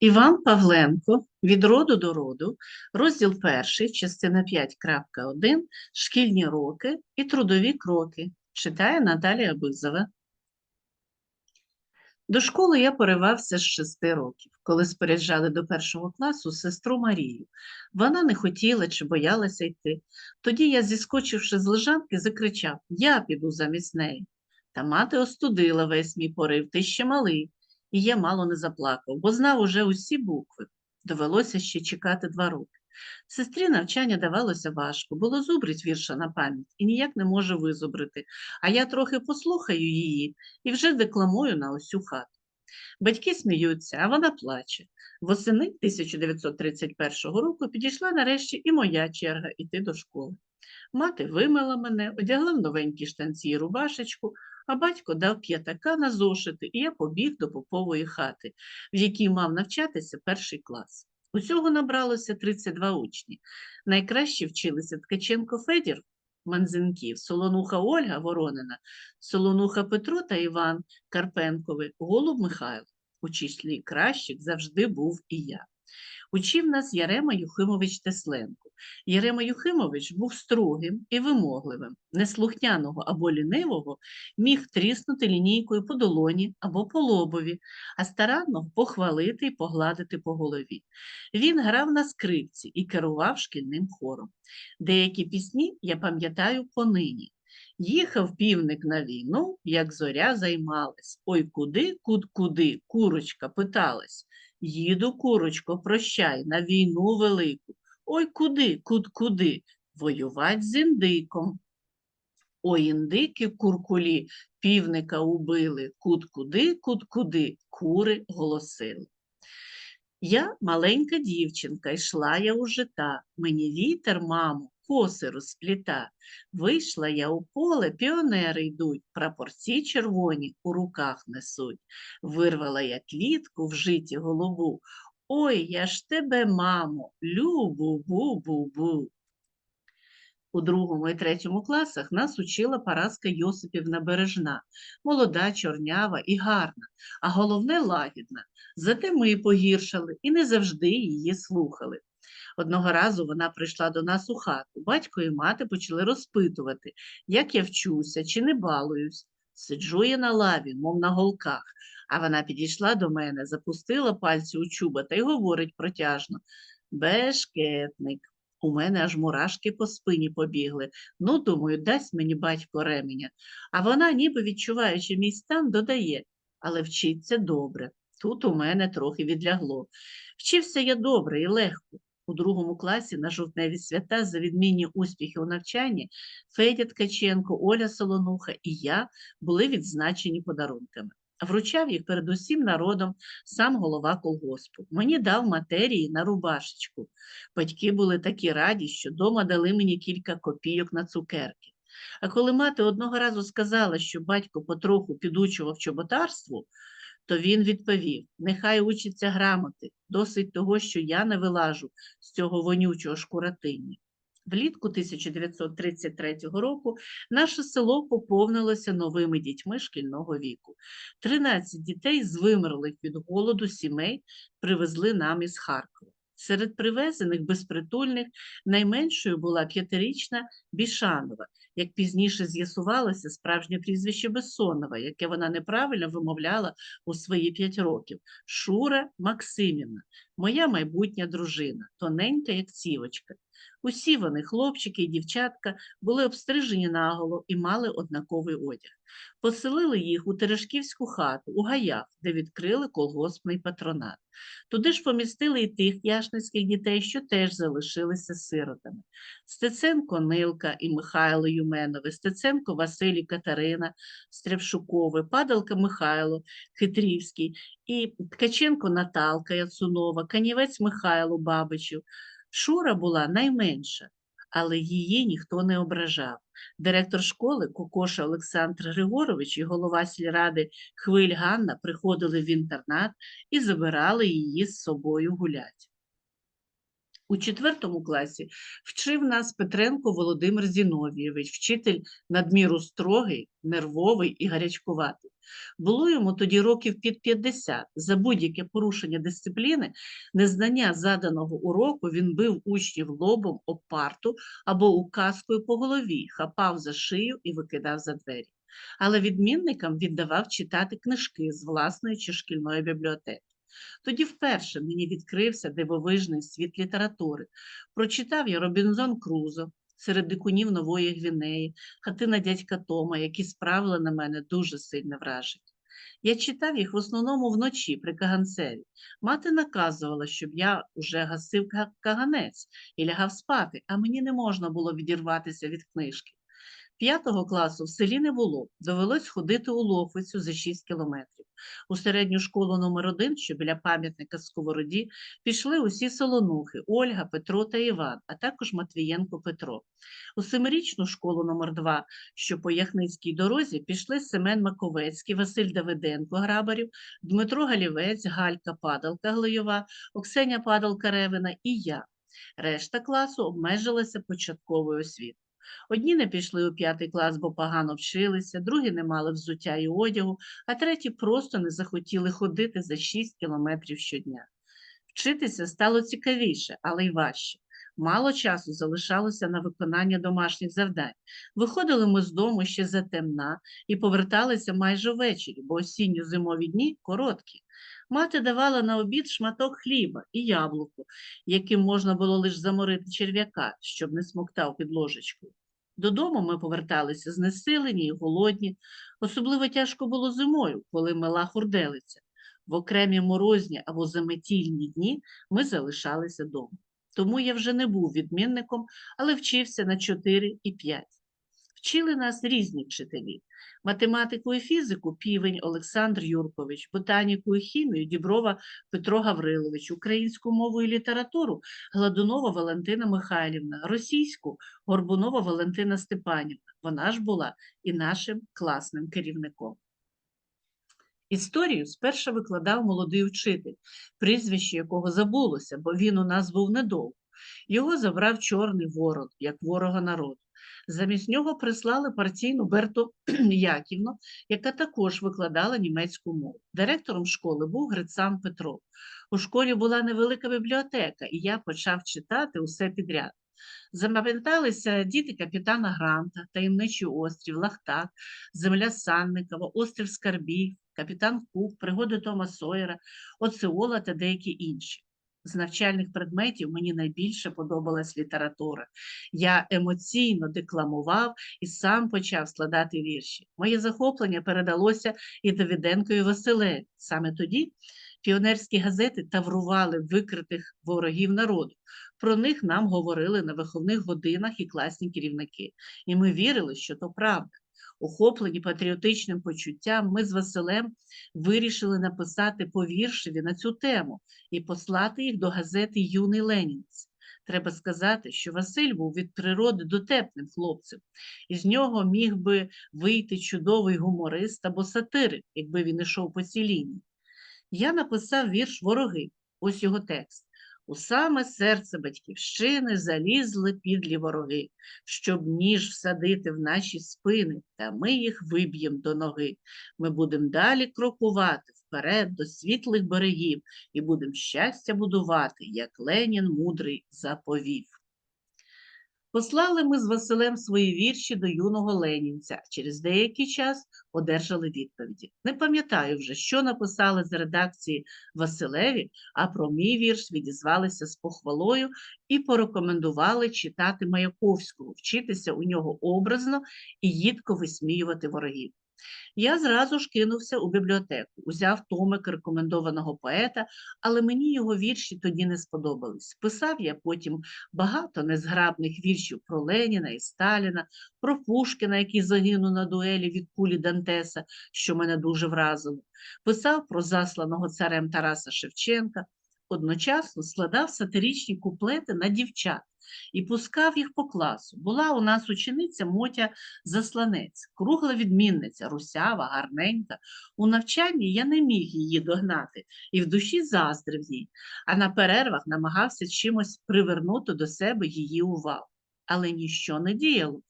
Іван Павленко від роду до роду, розділ перший, частина 5.1, шкільні роки і трудові кроки. Читає Наталія Бизова. До школи я поривався з шести років, коли споряджали до першого класу сестру Марію. Вона не хотіла чи боялася йти. Тоді я, зіскочивши з лежанки, закричав Я піду замість неї. Та мати остудила весь мій порив, ти ще малий. І я мало не заплакав, бо знав уже усі букви. Довелося ще чекати два роки. Сестрі навчання давалося важко, було зубрить вірша на пам'ять і ніяк не може визубрити, а я трохи послухаю її і вже декламую на усю хату. Батьки сміються, а вона плаче. Восени 1931 року підійшла нарешті і моя черга йти до школи. Мати вимила мене, одягла в новенькі штанці і рубашечку, а батько дав п'ятака на зошити, і я побіг до попової хати, в якій мав навчатися перший клас. Усього набралося 32 учні. Найкраще вчилися Ткаченко Федір Манзинків, Солонуха Ольга Воронина, Солонуха Петро та Іван Карпенкови, Голуб Михайло. У числі кращих завжди був і я. Учив нас Ярема Юхимович Тесленко. Ярема Юхимович був строгим і вимогливим, неслухняного або лінивого міг тріснути лінійкою по долоні або по лобові, а старанно похвалити і погладити по голові. Він грав на скрипці і керував шкільним хором. Деякі пісні я пам'ятаю понині. Їхав півник на війну, як зоря займалась. Ой куди, куд куди, курочка питалась. Їду, курочко, прощай, на війну велику. Ой куди, куд куди, воювать з індиком. Ой, індики куркулі, півника убили, куд куди, куд куди, кури голосили. Я маленька дівчинка, йшла я у жита, мені вітер, мамо, коси розпліта. Вийшла я у поле, піонери йдуть, прапорці червоні у руках несуть. Вирвала я квітку в житі голубу. Ой, я ж тебе, мамо, любу, бу-бу-бу. У другому і третьому класах нас учила Параска Йосипівна Бережна, молода, чорнява і гарна, а головне лагідна. Зате ми погіршали і не завжди її слухали. Одного разу вона прийшла до нас у хату. Батько і мати почали розпитувати, як я вчуся чи не балуюсь. Сиджу я на лаві, мов на голках, а вона підійшла до мене, запустила пальці у чуба та й говорить протяжно Бешкетник. У мене аж мурашки по спині побігли. Ну, думаю, дасть мені батько ременя. А вона, ніби відчуваючи мій стан, додає, але вчиться добре. Тут у мене трохи відлягло. Вчився я добре і легко. У другому класі на жовтневі свята за відмінні успіхи у навчанні Федя Ткаченко, Оля Солонуха і я були відзначені подарунками. Вручав їх перед усім народом сам голова колгоспу. Мені дав матерії на рубашечку. Батьки були такі раді, що дома дали мені кілька копійок на цукерки. А коли мати одного разу сказала, що батько потроху підучував чоботарству, то він відповів: нехай учиться грамоти, досить того, що я не вилажу з цього вонючого шкуратині. Влітку 1933 року наше село поповнилося новими дітьми шкільного віку. 13 дітей з вимерлих від голоду сімей привезли нам із Харкова. Серед привезених безпритульних найменшою була п'ятирічна Бішанова, як пізніше з'ясувалося справжнє прізвище Бессонова, яке вона неправильно вимовляла у свої п'ять років. Шура Максимівна, моя майбутня дружина, тоненька, як цівочка. Усі вони, хлопчики і дівчатка, були обстрижені наголо і мали однаковий одяг. Поселили їх у Терешківську хату, у гаях, де відкрили колгоспний патронат. Туди ж помістили і тих яшницьких дітей, що теж залишилися сиротами. Стеценко Нилка і Михайло Юменове, Стеценко Василь і Катерина Стряпшукови, Падалка Михайло Хитрівський і Ткаченко Наталка Яцунова, Канівець Михайло Бабичів. Шура була найменша, але її ніхто не ображав. Директор школи Кокоша Олександр Григорович і голова сільради Хвиль Ганна приходили в інтернат і забирали її з собою гулять. У четвертому класі вчив нас Петренко Володимир Зіновійович, вчитель надміру строгий, нервовий і гарячкуватий. Було йому тоді років під 50. За будь-яке порушення дисципліни, незнання заданого уроку він бив учнів лобом об парту або указкою по голові, хапав за шию і викидав за двері. Але відмінникам віддавав читати книжки з власної чи шкільної бібліотеки. Тоді вперше мені відкрився дивовижний світ літератури. Прочитав я Робінзон Крузо серед дикунів Нової Гвінеї, хатина дядька Тома, які справили на мене дуже сильне враження. Я читав їх в основному вночі при каганцеві. Мати наказувала, щоб я уже гасив каганець і лягав спати, а мені не можна було відірватися від книжки. П'ятого класу в селі не було, довелось ходити у Лохвицю за 6 кілометрів. У середню школу номер 1 що біля пам'ятника Сковороді, пішли усі солонухи Ольга, Петро та Іван, а також Матвієнко Петро. У семирічну школу номер 2 що по Яхницькій дорозі, пішли Семен Маковецький, Василь Давиденко Грабарів, Дмитро Галівець, Галька Падалка Глойова, Оксеня Падалка Ревина і я. Решта класу обмежилася початковою освітою. Одні не пішли у п'ятий клас, бо погано вчилися, другі не мали взуття і одягу, а треті просто не захотіли ходити за 6 кілометрів щодня. Вчитися стало цікавіше, але й важче. Мало часу залишалося на виконання домашніх завдань. Виходили ми з дому ще затемна і поверталися майже ввечері, бо осінньо-зимові дні короткі. Мати давала на обід шматок хліба і яблуко, яким можна було лише заморити черв'яка, щоб не смоктав під ложечкою. Додому ми поверталися знесилені і голодні. Особливо тяжко було зимою, коли мела хурделиця. В окремі морозні або заметільні дні ми залишалися вдома. Тому я вже не був відмінником, але вчився на 4 і 5. Вчили нас різні вчителі. Математику і фізику півень Олександр Юркович, ботаніку і хімію Діброва Петро Гаврилович, українську мову і літературу Гладунова Валентина Михайлівна, російську Горбунова Валентина Степанівна. Вона ж була і нашим класним керівником. Історію спершу викладав молодий вчитель, прізвище якого забулося, бо він у нас був недовго. Його забрав Чорний Ворон, як ворога народу. Замість нього прислали партійну Берту Яківну, яка також викладала німецьку мову. Директором школи був Грицан Петро. У школі була невелика бібліотека, і я почав читати усе підряд. Запам'яталися діти капітана Гранта, таємничий острів, Лахтак, земля Санникова, острів Скарбів, капітан Кук, пригоди Тома Сойера, Оцеола та деякі інші. З навчальних предметів мені найбільше подобалась література. Я емоційно декламував і сам почав складати вірші. Моє захоплення передалося і Давиденкові Василеві. Саме тоді піонерські газети таврували викритих ворогів народу. Про них нам говорили на виховних годинах і класні керівники. І ми вірили, що то правда. Охоплені патріотичним почуттям, ми з Василем вирішили написати по віршеві на цю тему і послати їх до газети Юний Ленінець. Треба сказати, що Василь був від природи дотепним хлопцем, і з нього міг би вийти чудовий гуморист або сатирик, якби він ішов по цій лінії. Я написав вірш Вороги, ось його текст. У саме серце батьківщини залізли підлі вороги, щоб ніж всадити в наші спини, та ми їх виб'єм до ноги. Ми будемо далі крокувати вперед до світлих берегів і будемо щастя будувати, як Ленін мудрий заповів. Послали ми з Василем свої вірші до юного ленінця. Через деякий час одержали відповіді. Не пам'ятаю вже, що написали з редакції Василеві, а про мій вірш відізвалися з похвалою і порекомендували читати Маяковського, вчитися у нього образно і їдко висміювати ворогів. Я зразу ж кинувся у бібліотеку, узяв томик рекомендованого поета, але мені його вірші тоді не сподобались. Писав я потім багато незграбних віршів про Леніна і Сталіна, про Пушкіна, який загинув на дуелі від кулі Дантеса, що мене дуже вразило. Писав про засланого царем Тараса Шевченка, одночасно складав сатиричні куплети на дівчат і пускав їх по класу. Була у нас учениця Мотя Засланець, кругла відмінниця, русява, гарненька. У навчанні я не міг її догнати і в душі заздрив їй, а на перервах намагався чимось привернути до себе її увагу. Але ніщо не діяло.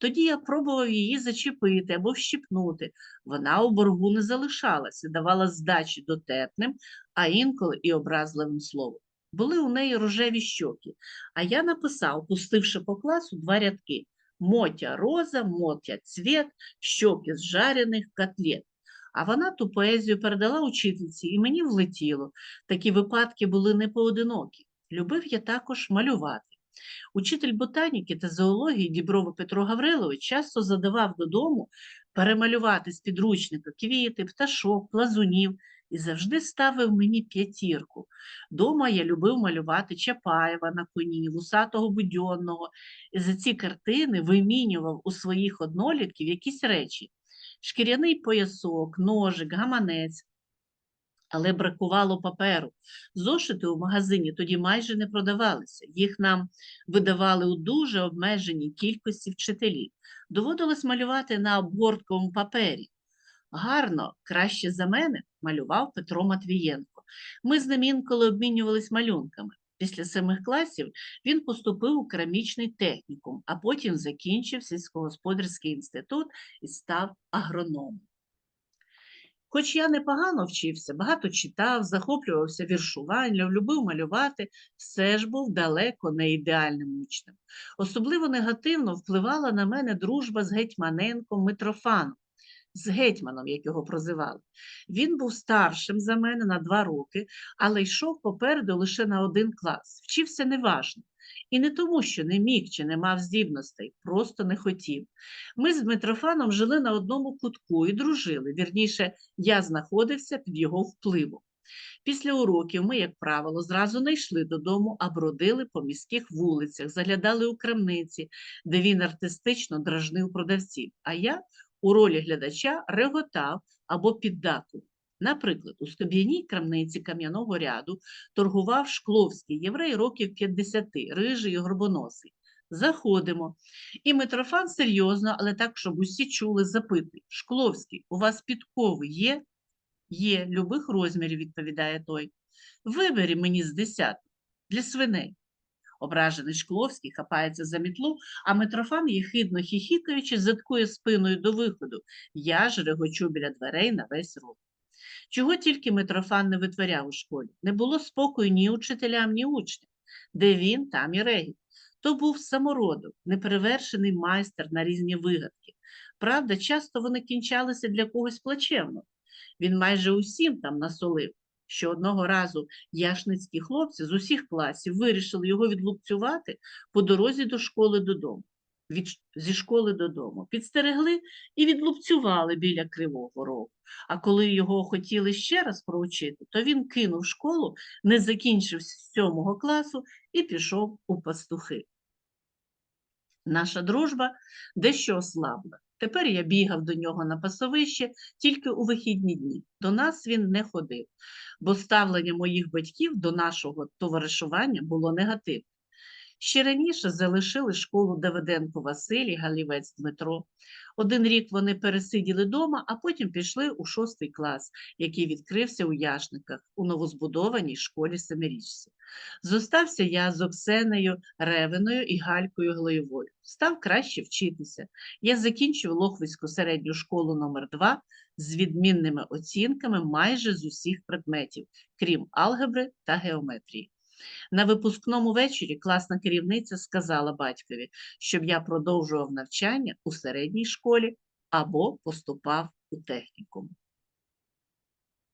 Тоді я пробував її зачепити або вщипнути. Вона у боргу не залишалася, давала здачі дотепним, а інколи і образливим словом. Були у неї рожеві щоки, а я написав, пустивши по класу два рядки Мотя роза, мотя цвіт, щоки з жарених котлет. А вона ту поезію передала учительці, і мені влетіло. Такі випадки були не поодинокі. Любив я також малювати. Учитель ботаніки та зоології Діброво Петро Гаврилович часто задавав додому перемалювати з підручника квіти, пташок, плазунів і завжди ставив мені п'ятірку. Дома я любив малювати Чапаєва на коні, Вусатого Будьонного, і за ці картини вимінював у своїх однолітків якісь речі шкіряний поясок, ножик, гаманець. Але бракувало паперу. Зошити у магазині тоді майже не продавалися. Їх нам видавали у дуже обмеженій кількості вчителів. Доводилось малювати на обгортковому папері. Гарно, краще за мене, малював Петро Матвієнко. Ми з ним інколи обмінювались малюнками. Після семих класів він поступив у керамічний технікум, а потім закінчив сільськогосподарський інститут і став агрономом. Хоч я непогано вчився, багато читав, захоплювався віршуванням, любив малювати, все ж був далеко не ідеальним учнем. Особливо негативно впливала на мене дружба з гетьманенком Митрофаном, з гетьманом, як його прозивали. Він був старшим за мене на два роки, але йшов попереду лише на один клас. Вчився неважно. І не тому, що не міг чи не мав здібностей, просто не хотів. Ми з Митрофаном жили на одному кутку і дружили. Вірніше, я знаходився під його впливом. Після уроків ми, як правило, зразу не йшли додому, а бродили по міських вулицях, заглядали у крамниці, де він артистично дражнив продавців, а я у ролі глядача реготав або піддакував. Наприклад, у скоб'яній крамниці кам'яного ряду торгував шкловський єврей років 50, рижий і горбоносий. Заходимо. І Митрофан серйозно, але так, щоб усі чули, запитує. Шкловський, у вас підкови є? Є, любих розмірів, відповідає той. Вибері мені з десяток для свиней. Ображений Шкловський хапається за мітлу, а Митрофан, єхидно хіхікаючи, заткує спиною до виходу. Я ж регочу біля дверей на весь рот. Чого тільки Митрофан не витворяв у школі. Не було спокою ні учителям, ні учням. Де він, там і регіт. То був самородок, неперевершений майстер на різні вигадки. Правда, часто вони кінчалися для когось плачевно. Він майже усім там насолив, що одного разу яшницькі хлопці з усіх класів вирішили його відлупцювати по дорозі до школи додому. Від, зі школи додому. Підстерегли і відлупцювали біля Кривого Рогу. А коли його хотіли ще раз проучити, то він кинув школу, не закінчив сьомого класу і пішов у пастухи. Наша дружба дещо ослабла. Тепер я бігав до нього на пасовище тільки у вихідні дні. До нас він не ходив, бо ставлення моїх батьків до нашого товаришування було негативне. Ще раніше залишили школу Давиденко Василь Галівець Дмитро. Один рік вони пересиділи дома, а потім пішли у шостий клас, який відкрився у Яшниках у новозбудованій школі Семирічці. Зостався я з Оксенею Ревиною і Галькою Глоєвою. Став краще вчитися. Я закінчив Лохвицьку середню школу номер 2 з відмінними оцінками майже з усіх предметів, крім алгебри та геометрії. На випускному вечорі класна керівниця сказала батькові, щоб я продовжував навчання у середній школі або поступав у технікум.